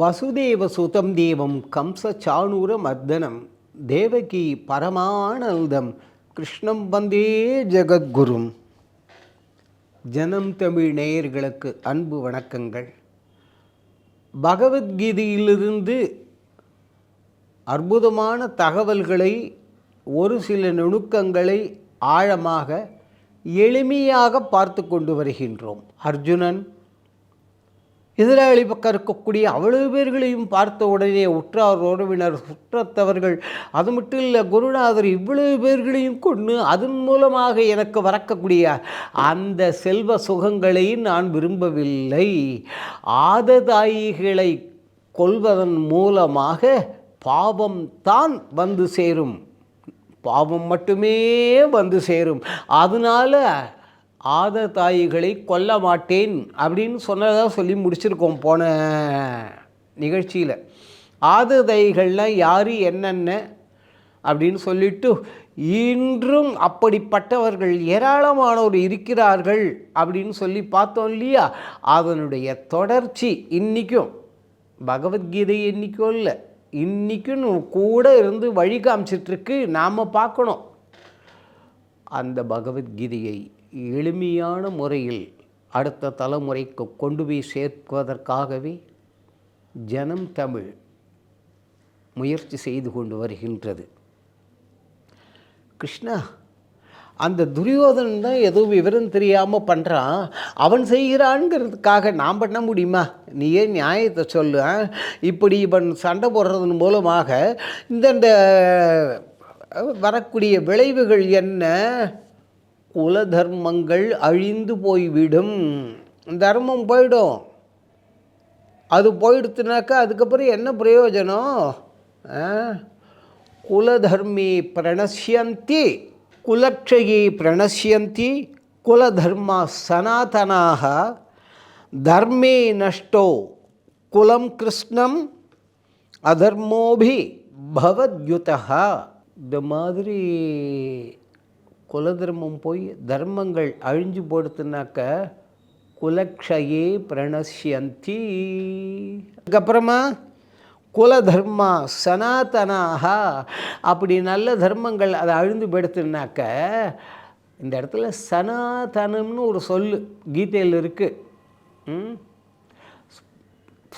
வசுதேவ சுதம் தேவம் கம்ச சாணூர மர்தனம் தேவகி பரமானந்தம் கிருஷ்ணம் வந்தே ஜெகத்குரும். ஜனம் தமிழ் நேயர்களுக்கு அன்பு வணக்கங்கள். பகவத்கீதையிலிருந்து அற்புதமான தகவல்களை ஒரு சில நுணுக்கங்களை ஆழமாக எளிமையாக பார்த்து கொண்டு வருகின்றோம். அர்ஜுனன் எதிராளி பக்கம் இருக்கக்கூடிய அவ்வளவு பேர்களையும் பார்த்த உடனே உற்றார் உறவினர் சுற்றத்தவர்கள் அது மட்டும் இல்லை குருநாதர் இவ்வளவு பேர்களையும் கொண்டு அதன் மூலமாக எனக்கு வறக்கக்கூடிய அந்த செல்வ சுகங்களை நான் விரும்பவில்லை. ஆததாயிகளை கொள்வதன் மூலமாக பாவம் தான் வந்து சேரும். பாவம் மட்டுமே வந்து சேரும். அதனால ஆத தாய்களை கொல்ல மாட்டேன் அப்படின்னு சொன்னதாக சொல்லி முடிச்சிருக்கோம் போன நிகழ்ச்சியில். ஆத தாய்கள்லாம் யார் என்னென்ன அப்படின்னு சொல்லிட்டு இன்றும் அப்படிப்பட்டவர்கள் ஏராளமானோர் இருக்கிறார்கள் அப்படின்னு சொல்லி பார்த்தோம் இல்லையா? அதனுடைய தொடர்ச்சி இன்றைக்கும் பகவத்கீதை என்றைக்கும் இல்லை. இன்றைக்கும் கூட இருந்து வழி காமிச்சிட்ருக்கு நாம் பார்க்கணும். அந்த பகவத்கீதையை எளிமையான முறையில் அடுத்த தலைமுறைக்கு கொண்டு போய் சேர்ப்பதற்காகவே ஜனம் தமிழ் முயற்சி செய்து கொண்டு வருகின்றது. கிருஷ்ணா அந்த துரியோதனன் தான் ஏதோ விவரம் தெரியாமல் பண்ணுறான் அவன் செய்கிறான்ங்கிறதுக்காக நான் பண்ண முடியுமா? நீ ஏன் நியாயத்தை சொல்லு இப்படி இவன் சண்டை போடுறதன் மூலமாக இந்தந்த வரக்கூடிய விளைவுகள் என்ன? குல தர்மங்கள் அழிந்து போய்விடும். தர்மம் போயிடும். அது போயிடுத்துனாக்கா அதுக்கப்புறம் என்ன பிரயோஜனம்? ஆ? குலதர்மே பிரணசியந்தி குலக்ஷயி பிரணசியந்தி குலதர்மா சனாதனாக தர்மே நஷ்டோ குலம் கிருஷ்ணம் அதர்மோபி பவத்யுதா இந்த மாதிரி குலதர்மம் போய் தர்மங்கள் அழிஞ்சு போடுத்துனாக்க குலக்ஷயே பிரணசியந்தி அதுக்கப்புறமா குல தர்மா சனாதனாக அப்படி நல்ல தர்மங்கள் அதை அழிந்து படுத்துனாக்க இந்த இடத்துல சனாதனம்னு ஒரு சொல் கீதையில் இருக்குது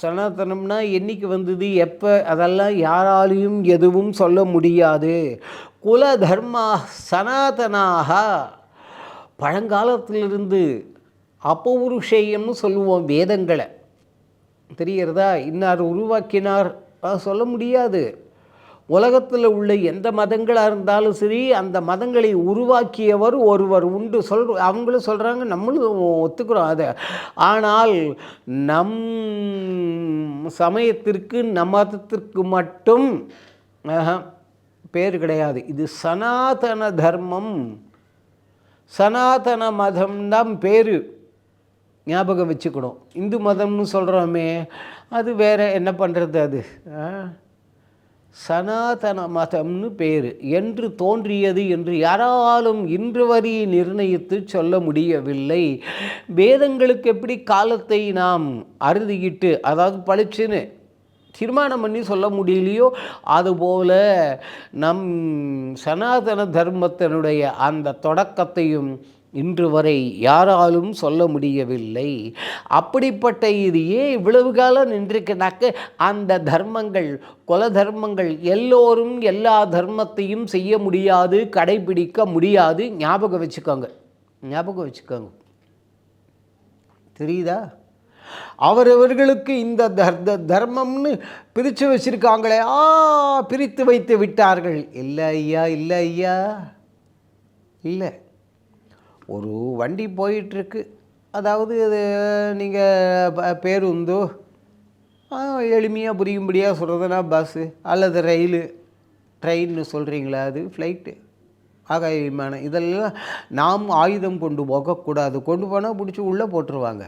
சனாதனம்னா என்னைக்கு வந்தது எப்போ அதெல்லாம் யாராலையும் எதுவும் சொல்ல முடியாது. குல தர்மா சனாதனாக. பழங்காலத்திலிருந்து அப்பௌருஷேயம்னு சொல்லுவோம் வேதங்களை. தெரிகிறதா? இன்னார் உருவாக்கினார். சொல்ல முடியாது. உலகத்தில் உள்ள எந்த மதங்களாக இருந்தாலும் சரி அந்த மதங்களை உருவாக்கியவர் ஒருவர் உண்டு. சொல் அவங்களும் சொல்கிறாங்க நம்மளும் ஒத்துக்கிறோம் அதை. ஆனால் நம் சமயத்திற்கு நம் மதத்திற்கு மட்டும் பேர் கிடையாது. இது சனாதன தர்மம். சனாதன மதம் தான் பேர். ஞாபகம் வச்சுக்கணும். இந்து மதம்னு சொல்கிறோமே அது வேறு என்ன பண்ணுறது அது? சனாதன மதம்னு பேர். என்று தோன்றியது என்று யாராலும் இன்று வரி நிர்ணயித்து சொல்ல முடியவில்லை. வேதங்களுக்கு எப்படி காலத்தை நாம் அறுதியிட்டு அதாவது பளிச்சுன்னு தீர்மானம் பண்ணி சொல்ல முடியலையோ? அதுபோல் நம் சனாதன தர்மத்தினுடைய அந்த தொடக்கத்தையும் இன்று வரை யாராலும் சொல்ல முடியவில்லை. அப்படிப்பட்ட இது ஏன் இவ்வளவு காலம் நின்றுக்கினாக்க அந்த தர்மங்கள் குல தர்மங்கள் எல்லோரும் எல்லா தர்மத்தையும் செய்ய முடியாது கடைபிடிக்க முடியாது. ஞாபகம் வச்சுக்கோங்க. ஞாபகம் வச்சுக்கோங்க. தெரியுதா? அவரவர்களுக்கு இந்த தர்த தர்மம்னு பிரித்து வச்சுருக்காங்களே. ஆ பிரித்து வைத்து விட்டார்கள். இல்லை ஐயா இல்லை ஐயா. இல்லை. ஒரு வண்டி போயிட்டுருக்கு. அதாவது அது நீங்கள் பேருந்தோ. எளிமையாக புரியும்படியாக சொல்கிறதுனா பஸ்ஸு அல்லது ரயிலு. ட்ரெயின்னு சொல்கிறீங்களா அது ஃப்ளைட்டு. ஆகாய விமானம். இதெல்லாம் நாம் ஆயுதம் கொண்டு போகக்கூடாது. கொண்டு போனால் பிடிச்சி உள்ளே போட்டுருவாங்க.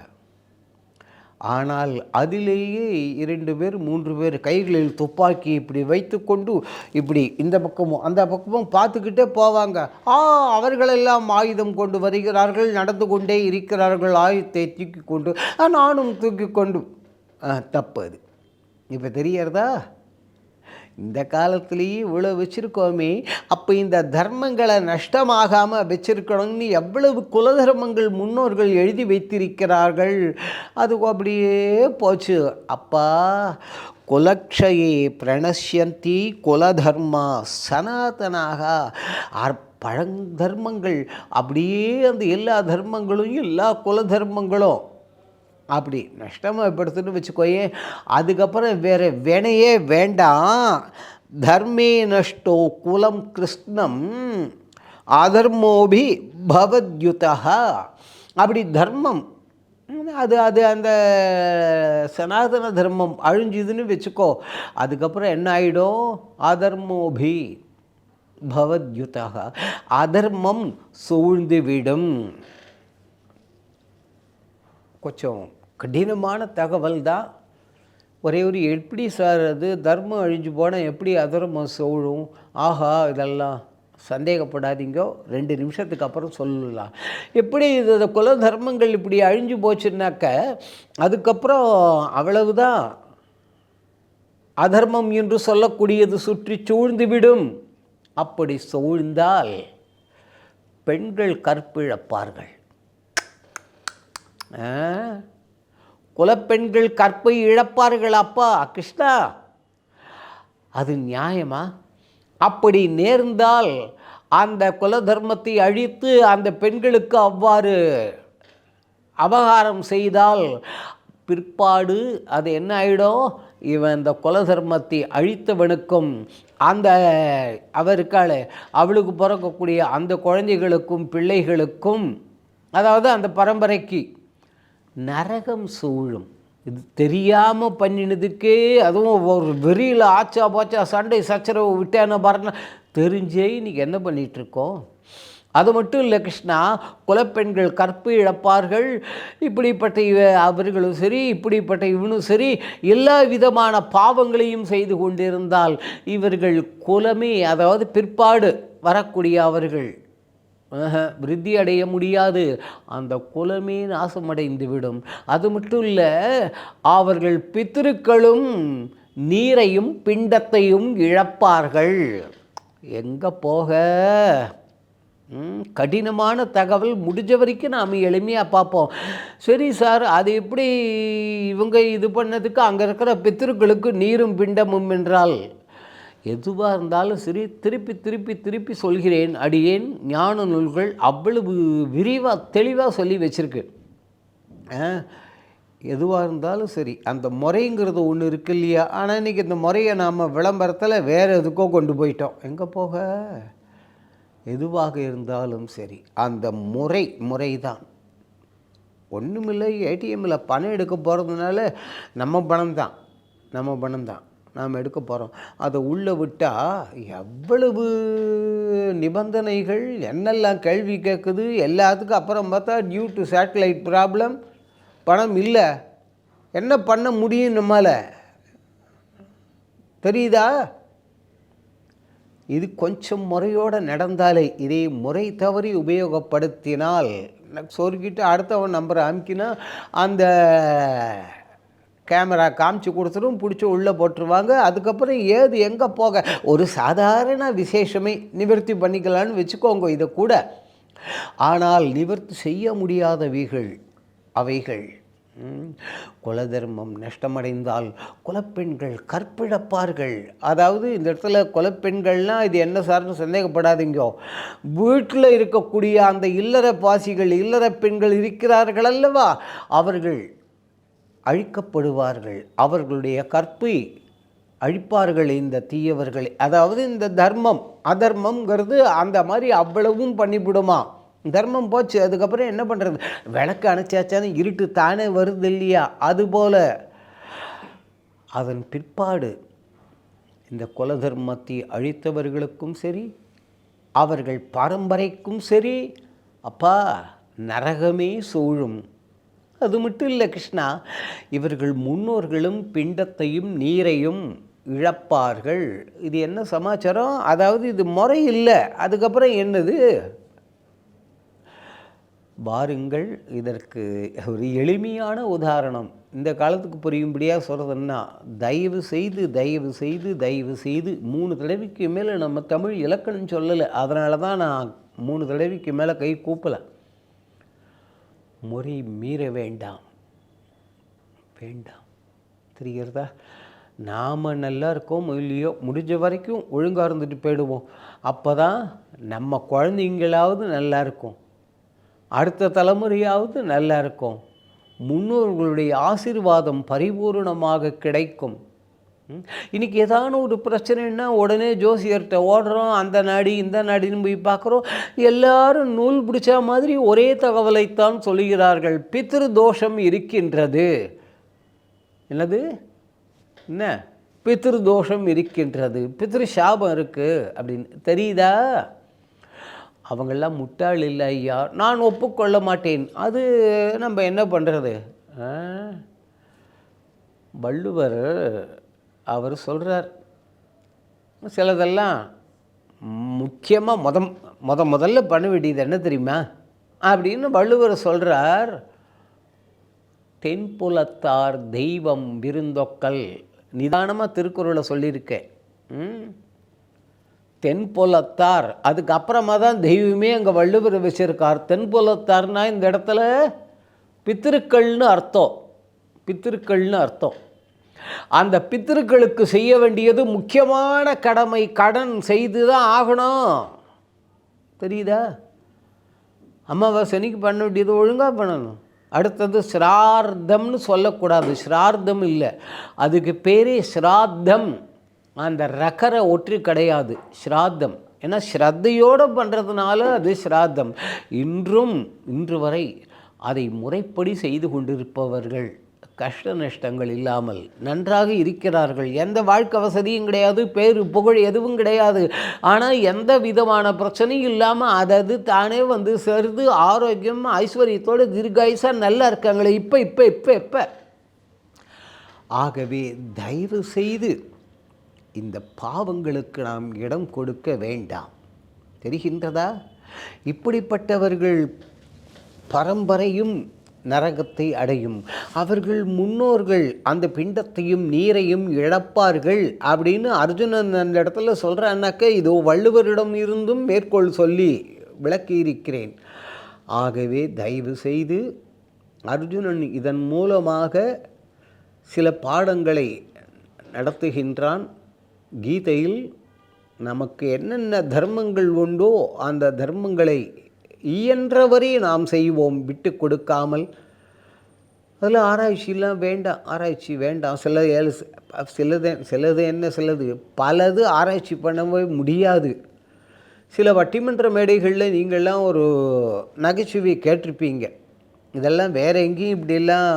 ஆனால் அதிலேயே இரண்டு பேர் மூன்று பேர் கைகளில் துப்பாக்கி இப்படி வைத்துக்கொண்டு இப்படி இந்த பக்கமும் அந்த பக்கமும் பார்த்துக்கிட்டே போவாங்க. ஆ அவர்களெல்லாம் ஆயுதம் கொண்டு வருகிறார்கள் நடந்து கொண்டே இருக்கிறார்கள் ஆயுதத்தை தூக்கி கொண்டு நானும் தூக்கி கொண்டு தப்பு அது. இப்போ தெரியறதா? இந்த காலத்துலேயே இவ்வளோ வச்சுருக்கோமே அப்போ இந்த தர்மங்களை நஷ்டமாகாமல் வச்சிருக்கணும்னு எவ்வளவு குலதர்மங்கள் முன்னோர்கள் எழுதி வைத்திருக்கிறார்கள் அது அப்படியே போச்சு. அப்பா குலக்ஷயே பிரணசியந்தி குலதர்மா சனாதனாக அற் பழந்தர்மங்கள் அப்படியே அந்த எல்லா தர்மங்களும் எல்லா குல தர்மங்களும் அப்படி நஷ்டமாகப்படுத்துன்னு வச்சுக்கோயே அதுக்கப்புறம் வேறு வினையே வேண்டாம். தர்மே நஷ்டோ குலம் கிருஷ்ணம் அதர்மோபி பவத்யுதா அப்படி தர்மம் அது அது அந்த சனாதன தர்மம் அழிஞ்சுதுன்னு வச்சுக்கோ அதுக்கப்புறம் என்ன ஆகிடும் அதர்மோபி பவத்யுதா அதர்மம் சூழ்ந்துவிடும் கொஞ்சம் கடினமான தகவல் தான் ஒரே ஒரு எப்படி சார் அது? தர்மம் அழிஞ்சு போனால் எப்படி அதர்மம் சோழும்? ஆஹா இதெல்லாம் சந்தேகப்படாதீங்க. ரெண்டு நிமிஷத்துக்கு அப்புறம் சொல்லலாம். எப்படி இது குல தர்மங்கள் இப்படி அழிஞ்சு போச்சுன்னாக்க அதுக்கப்புறம் அவ்வளவுதான். அதர்மம் என்று சொல்லக்கூடியது சுற்றி சூழ்ந்து விடும். அப்படி சூழ்ந்தால் பெண்கள் கற்பிழப்பார்கள். குலப்பெண்கள் கற்பை இழப்பார்கள் அப்பா கிருஷ்ணா. அது நியாயமா? அப்படி நேர்ந்தால் அந்த குல தர்மத்தை அழித்து அந்த பெண்களுக்கு அவ்வாறு அபகாரம் செய்தால் பிற்பாடு அது என்ன ஆகிடும் இவன் இந்த குல தர்மத்தை அழித்தவனுக்கும் அந்த அவருக்கால அவளுக்கு பிறக்கக்கூடிய அந்த குழந்தைகளுக்கும் பிள்ளைகளுக்கும் அதாவது அந்த பரம்பரைக்கு நரகம் சூழும். இது தெரியாமல் பண்ணினதுக்கே அதுவும் ஒரு வெறியில் ஆச்சா போச்சா சண்டை சச்சரவு விட்டேன்னு பாருன்னா தெரிஞ்சே இன்றைக்கி என்ன பண்ணிகிட்ருக்கோம் அது மட்டும் இல்லை கிருஷ்ணா குலப்பெண்கள் கற்பு இழப்பார்கள். இப்படிப்பட்ட இவ அவர்களும் சரி இப்படிப்பட்ட இவனும் சரி எல்லா விதமான பாவங்களையும் செய்து கொண்டிருந்தால் இவர்கள் குலமே அதாவது பிற்பாடு வரக்கூடிய அவர்கள். விருத்தி அடைய முடியாது. அந்த குலமே நாசமடைந்து விடும் அது மட்டும் இல்லை அவர்கள் பித்திருக்களும் நீரையும் பிண்டத்தையும் இழப்பார்கள். எங்கே போக? கடினமான தகவல் முடிஞ்ச வரைக்கும் நாம் எளிமையாக பார்ப்போம். சரி சார் அது எப்படி இவங்க இது பண்ணதுக்கு அங்கே இருக்கிற பித்திருக்களுக்கு நீரும் பிண்டமும் என்றால்? எதுவாக இருந்தாலும் சரி திருப்பி திருப்பி திருப்பி சொல்கிறேன் அடியேன் ஞான நூல்கள் அவ்வளவு விரிவாக தெளிவாக சொல்லி வச்சுருக்கு. எதுவாக இருந்தாலும் சரி அந்த முறைங்கிறது ஒன்று இருக்கு இல்லையா? ஆனால் இன்றைக்கி இந்த முறையை நாம் விளம்பரத்தில் வேறு எதுக்கோ கொண்டு போயிட்டோம். எங்கே போக? எதுவாக இருந்தாலும் சரி அந்த முறை முறை தான் ஒன்றுமில்லை ஏடிஎம்மில் பணம் எடுக்க போகிறதுனால நம்ம பணம் தான் நம்ம பணம் தான் நாம் எடுக்க போகிறோம் அதை உள்ளே விட்டால் எவ்வளவு நிபந்தனைகள் என்னெல்லாம் கேள்வி கேட்குது எல்லாத்துக்கும் அப்புறம் பார்த்தா டியூ டு சேட்டலைட் ப்ராப்ளம் பணம் இல்லை. என்ன பண்ண முடியும் நம்மளால் தெரியுதா? இது கொஞ்சம் முறையோடு நடந்தாலே இதை முறை தவறி உபயோகப்படுத்தினால் சொருக்கிட்டு அடுத்தவன் நம்பரை அமுக்கினா அந்த கேமரா காமிச்சு கொடுத்துரும் பிடிச்சி உள்ளே போட்டுருவாங்க. அதுக்கப்புறம் ஏது எங்கே போக? ஒரு சாதாரண விசேஷமே நிவர்த்தி பண்ணிக்கலான்னு வச்சுக்கோங்க இதை கூட. ஆனால் நிவர்த்தி செய்ய முடியாதவைகள் அவைகள் குலதர்மம் நஷ்டமடைந்தால் குலப்பெண்கள் கற்பிழப்பார்கள். அதாவது இந்த இடத்துல குலப்பெண்கள்னால் இது என்ன சார்னு சந்தேகப்படாதீங்கோ. வீட்டில் இருக்கக்கூடிய அந்த இல்லற பாசிகள் இல்லற பெண்கள் இருக்கிறார்கள் அல்லவா? அவர்கள் அழிக்கப்படுவார்கள். அவர்களுடைய கற்பை அழிப்பார்கள் இந்த தீயவர்கள். அதாவது இந்த தர்மம் அதர்மங்கிறது அந்த மாதிரி அவ்வளவும் பண்ணிவிடுமா? தர்மம் போச்சு அதுக்கப்புறம் என்ன பண்ணுறது விளக்கு அணைச்சாச்சானு இருட்டு தானே வருது இல்லையா? அதுபோல் அதன் பிற்பாடு இந்த குல தர்மத்தை அழித்தவர்களுக்கும் சரி அவர்கள் பரம்பரைக்கும் சரி அப்பா நரகமே சூழும். அது மட்டும் இல்லை கிருஷ்ணா. இவர்கள் முன்னோர்களும் பிண்டத்தையும் நீரையும் இழப்பார்கள். இது என்ன சமாச்சாரம்? அதாவது இது முறை இல்லை. அதுக்கப்புறம் என்னது? பாருங்கள் இதற்கு ஒரு எளிமையான உதாரணம். இந்த காலத்துக்கு புரியும்படியாக சொல்கிறதுன்னா தயவு செய்து தயவு செய்து தயவு செய்து மூணு தடவைக்கு மேலே நம்ம தமிழ் இலக்கணம் சொல்லலை. அதனால தான் நான் மூணு தடவைக்கு மேலே கை கூப்பலை. முறை மீற வேண்டாம். வேண்டாம். தெரிகிறதா? நாம் நல்லா இருக்கோம் இல்லையோ முடிஞ்ச வரைக்கும் ஒழுங்காக இருந்துட்டு போயிடுவோம். அப்போ தான் நம்ம குழந்தைங்களாவது நல்லா இருக்கும். அடுத்த தலைமுறையாவது நல்லா இருக்கும். முன்னோர்களுடைய ஆசீர்வாதம் பரிபூரணமாக கிடைக்கும். ம்? இன்னைக்கு ஏதான ஒரு பிரச்சனைன்னா உடனே ஜோசியர்கிட்ட ஓடுறோம் அந்த நாடி இந்த நாடின்னு போய் பார்க்குறோம். எல்லாரும் நூல் பிடிச்ச மாதிரி ஒரே தகவலைத்தான் சொல்லுகிறார்கள். பித்ரு தோஷம் இருக்கின்றது. என்னது? என்ன? பித்ரு தோஷம் இருக்கின்றது. பித்ரு சாபம் இருக்குது அப்படின்னு. தெரியுதா? அவங்கெல்லாம் முட்டாள் இல்லை ஐயா. நான் ஒப்புக்கொள்ள மாட்டேன். அது நம்ம என்ன பண்ணுறது வள்ளுவர் அவர் சொல்கிறார் சிலதெல்லாம் முக்கியமாக முத முத முதல்ல பண்ண வேண்டியது என்ன தெரியுமா? அப்படின்னு வள்ளுவர் சொல்கிறார் தென்புலத்தார் தெய்வம் விருந்தொக்கல். நிதானமாக திருக்குறளை சொல்லியிருக்கேன் ம்? தென்புலத்தார். அதுக்கப்புறமா தான் தெய்வமே அங்கே வள்ளுவர் வச்சுருக்கார். தென்புலத்தார்னா இந்த இடத்துல பித்திருக்கள்னு அர்த்தம். பித்திருக்கள்னு அர்த்தம். அந்த பித்திருக்களுக்கு செய்ய வேண்டியது முக்கியமான கடமை கடன் செய்து தான் ஆகணும். தெரியுதா? அமாவாசனைக்கு பண்ண வேண்டியது ஒழுங்காக பண்ணணும். அடுத்தது ஸ்ரார்த்தம்னு சொல்லக்கூடாது. ஸ்ரார்த்தம் இல்லை. அதுக்கு பேரே ஸ்ராத்தம் அந்த ரகர ஒற்றி கிடையாது. ஸ்ராத்தம் ஏன்னா ஸ்ரத்தையோடு பண்ணுறதுனால அது ஸ்ராத்தம் இன்றும் இன்று வரை அதை முறைப்படி செய்து கொண்டிருப்பவர்கள். கஷ்ட நஷ்டங்கள் இல்லாமல் நன்றாக இருக்கிறார்கள். எந்த வாழ்க்கை வசதியும் கிடையாது பேரு புகழ் எதுவும் கிடையாது. ஆனால் எந்த விதமான பிரச்சனையும் இல்லாமல் அதது தானே வந்து சேர்ந்து ஆரோக்கியம் ஐஸ்வர்யத்தோடு தீர்காயுசாக நல்லா இருக்காங்களே இப்போ இப்போ இப்போ இப்போ. ஆகவே தயவு செய்து இந்த பாவங்களுக்கு நாம் இடம் கொடுக்க வேண்டாம். தெரிகின்றதா? இப்படிப்பட்டவர்கள் பரம்பரையும் நரகத்தை அடையும். அவர்கள் முன்னோர்கள் அந்த பிண்டத்தையும் நீரையும் இழப்பார்கள் அப்படின்னு அர்ஜுனன் அந்த இடத்துல சொல்கிறான்னாக்க இதோ வள்ளுவரிடம் இருந்தும் மேற்கோள் சொல்லி விளக்கியிருக்கிறேன். ஆகவே தயவு செய்து அர்ஜுனன் இதன் மூலமாக சில பாடங்களை நடத்துகின்றான். கீதையில் நமக்கு என்னென்ன தர்மங்கள் உண்டோ அந்த தர்மங்களை இயன்றவரை நாம் செய்வோம் விட்டு கொடுக்காமல். அதில் ஆராய்ச்சிலாம் வேண்டாம் ஆராய்ச்சி வேண்டாம். சில ஏழு சிலது சிலது என்ன சிலது. பலது ஆராய்ச்சி பண்ணவே முடியாது. சில வட்டிமன்ற மேடைகளில் நீங்கள்லாம் ஒரு நகைச்சுவை கேட்டிருப்பீங்க. இதெல்லாம் வேற எங்கேயும் இப்படிலாம்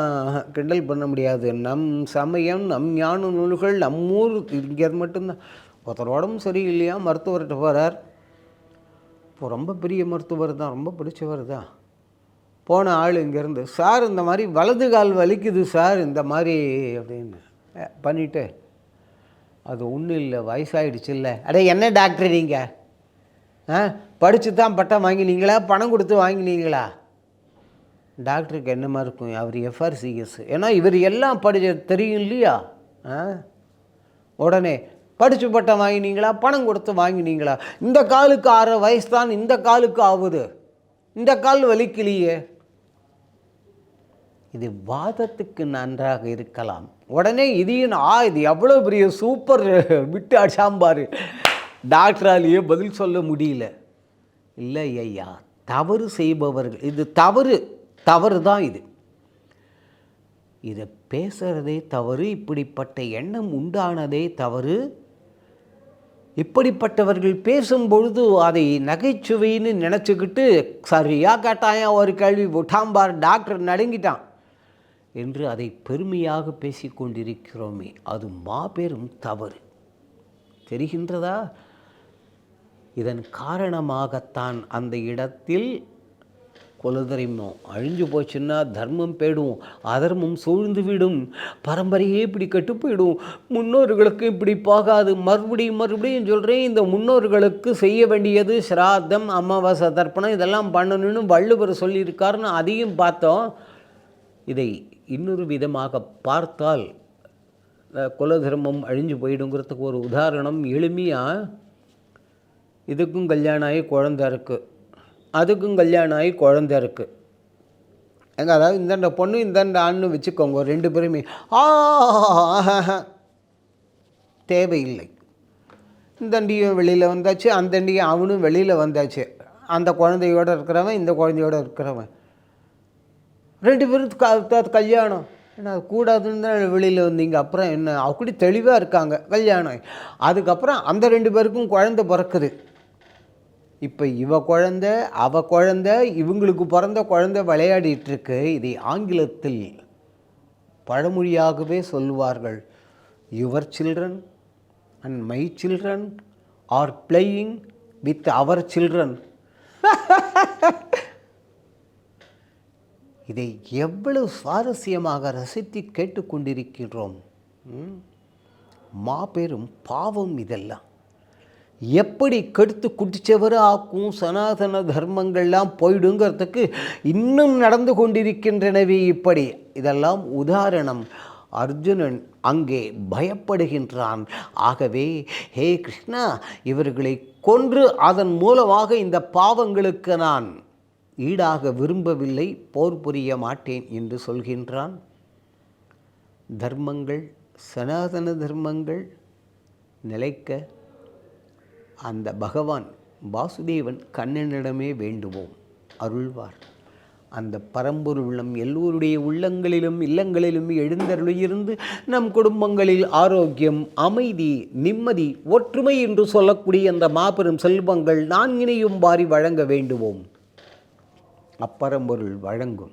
கிண்டல் பண்ண முடியாது. நம் சமயம் நம் ஞான நூல்கள் நம்மூர் இங்கே மட்டும்தான். ஒருத்தர் உடம்பு சரியில்லையா? மருத்துவர்கிட்ட போகிறார் இப்போ ரொம்ப பெரிய மருத்துவர் தான் ரொம்ப பிடிச்சவர் தான். போன ஆள் இங்கேருந்து சார் இந்த மாதிரி வலது கால் வலிக்குது சார் இந்த மாதிரி அப்படின்னு பண்ணிட்டு. அது ஒன்றும் இல்லை வயசாகிடுச்சு இல்லை அடே என்ன டாக்டர் நீங்கள் ஆ படித்து தான் பட்டம் வாங்கினீங்களா? பணம் கொடுத்து வாங்கினீங்களா? டாக்டருக்கு என்னமா இருக்கும்? அவர் எஃப்ஆர்சிஎஸ் ஏன்னா இவர் எல்லாம் படி தெரியும் இல்லையா? ஆ? உடனே படித்து பட்டம் வாங்கினீங்களா? பணம் கொடுத்து வாங்கினீங்களா? இந்த காலுக்கு ஆறு வயசு தான் இந்த காலுக்கு ஆகுது இந்த கால் வலிக்கலையே. இது வாதத்துக்கு நன்றாக இருக்கலாம். உடனே இதையும் ஆ இது எவ்வளோ பெரிய சூப்பர் விட்டு அடிச்சாம்பார். டாக்டராலேயே பதில் சொல்ல முடியல. இல்லை ஐயா தவறு செய்பவர்கள் இது தவறு தவறு தான் இது. இதை பேசுகிறதே தவறு இப்படிப்பட்ட எண்ணம் உண்டானதே தவறு. இப்படிப்பட்டவர்கள் பேசும்பொழுது அதை நகைச்சுவைன்னு நினச்சிக்கிட்டு சரியா கேட்டாயா ஒரு கேள்வி விட்டாம்பார் டாக்டர் நடுங்கிட்டான் என்று அதை பெருமையாக பேசிக்கொண்டிருக்கிறோமே அது மாபெரும் தவறு. தெரிகின்றதா? இதன் காரணமாகத்தான் அந்த இடத்தில் குலதர்மம் அழிஞ்சு போச்சுன்னா தர்மம் போயிடும் அதர்மம் சூழ்ந்து விடும் பரம்பரையே இப்படி கெட்டு போயிடும் முன்னோர்களுக்கு இப்படி போகாது மறுபடியும் மறுபடியும் சொல்கிறேன் இந்த முன்னோர்களுக்கு செய்ய வேண்டியது சிராதம் அமாவாசை தர்ப்பணம் இதெல்லாம் பண்ணணும்னு வள்ளுவர் சொல்லியிருக்காருன்னு அதையும் பார்த்தோம். இதை இன்னொரு விதமாக பார்த்தால் குல குலதர்மம் அழிஞ்சு போயிடுங்கிறதுக்கு ஒரு உதாரணம் எளிமையாக இதுக்கும் கல்யாணம் ஆகி குழந்த இருக்குது அதுக்கும் கல்யாணம் ஆகி குழந்த இருக்குது எங்க அதாவது இந்தாண்ட பொண்ணு இந்தாண்ட ஆண்னு வச்சுக்கோங்க ரெண்டு பேருமே. ஆ தேவையில்லை. இந்தண்டியும் வெளியில் வந்தாச்சு அந்தண்டியும் அவனும் வெளியில் வந்தாச்சு. அந்த குழந்தையோட இருக்கிறவன் இந்த குழந்தையோட இருக்கிறவன். ரெண்டு பேரும் கல்யாணம். என்ன அது கூடாதுன்னு தான் வெளியில் வந்தீங்க? அப்புறம் என்ன? அப்படி தெளிவாக இருக்காங்க கல்யாணம் அதுக்கப்புறம் அந்த ரெண்டு பேருக்கும் குழந்தை பிறக்குது. இப்போ இவ குழந்த அவ குழந்தை இவங்களுக்கு பிறந்த குழந்த விளையாடிட்டுருக்கு இதை ஆங்கிலத்தில் பழமொழியாகவே சொல்லுவார்கள். Your children and my children are playing with our children இதை எவ்வளவு சுவாரஸ்யமாக ரசித்து கேட்டுக்கொண்டிருக்கிறோம் மாபெரும் பாவம் இதெல்லாம். எப்படி கெடுத்து குடிச்சவரை ஆக்கும் சனாதன தர்மங்கள்லாம் போயிடுங்கிறதுக்கு இன்னும் நடந்து கொண்டிருக்கின்றனவே இப்படி. இதெல்லாம் உதாரணம். அர்ஜுனன் அங்கே பயப்படுகின்றான். ஆகவே ஹே கிருஷ்ணா இவர்களை கொன்று அதன் மூலமாக இந்த பாவங்களுக்கு நான் ஈடாக விரும்பவில்லை போர் புரிய மாட்டேன் என்று சொல்கின்றான். தர்மங்கள் சனாதன தர்மங்கள் நிலைக்க அந்த பகவான் வாசுதேவன் கண்ணனிடமே வேண்டுவோம் அருள்வார். அந்த பரம்பொருள் உள்ளம் எல்லோருடைய உள்ளங்களிலும் இல்லங்களிலும் எழுந்தருளியிருந்து நம் குடும்பங்களில் ஆரோக்கியம் அமைதி நிம்மதி ஒற்றுமை என்று சொல்லக்கூடிய அந்த மாபெரும் செல்வங்கள் நான்கினையும் வாரி வழங்க வேண்டுவோம். அப்பரம்பொருள் வழங்கும்.